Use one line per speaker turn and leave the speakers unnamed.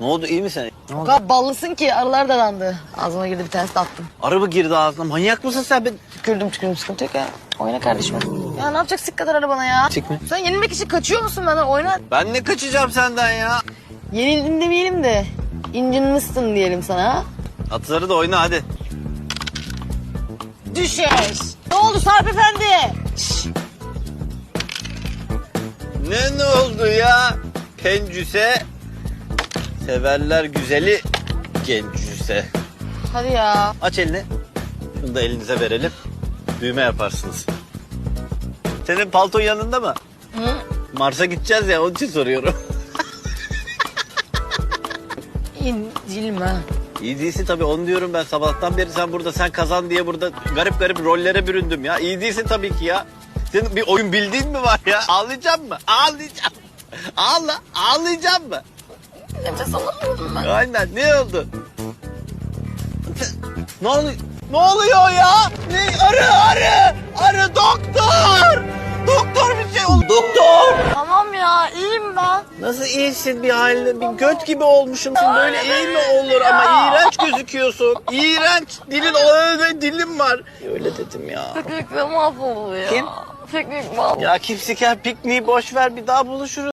Ne oldu iyi misin?
O kadar ballısın ki arılar dalandı. Ağzıma girdi bir tanesi de attım.
Araba girdi ağzına. Manyak mısın sen? Ben...
Tükürdüm tükürdüm sıkıntı yok ya. Oyna kardeşim. Ya ne yapacak sık kadar arabana ya?
Mi?
Sen yenilmek için kaçıyor musun benden? Oyna.
Ben ne kaçacağım senden ya?
Yenildin demeyelim de. incinmişsin diyelim sana.
Atları da oyna hadi.
Düşeş. Ne oldu Sarp Efendi? Şşş.
Ne ne oldu ya? Pencüse. Severler güzeli gencüse.
Hadi ya.
Aç elini. Şunu da elinize verelim. Düğme yaparsınız. Senin palton yanında mı?
Hı?
Mars'a gideceğiz ya onun için soruyorum.
İncilme.
İyi değilsin tabii onu diyorum ben sabahtan beri sen burada sen kazan diye burada garip garip rollere büründüm ya. İyi değilsin tabii ki ya. Senin bir oyun bildiğin mi var ya? Ağlayacağım mı? Ağlayacağım. Ağla. Ağlayacağım mı?
Nefes alamıyorum ben.
Aynen ne oldu? Ne oluyor? Ne oluyor ya? Ne? Arı arı! Arı doktor! Doktor bir şey oldu. Doktor!
Tamam ya iyiyim ben.
Nasıl iyisin bir halde? Bir göt gibi olmuşum. Böyle iyi mi olur ama iğrenç gözüküyorsun. İğrenç. Dilin öyle dilim var. Öyle dedim ya.
Fikrik mahvoldu ya.
Kim?
Fikrik mahvoldu.
Ya kimsiker pikniği boş ver bir daha buluşuruz.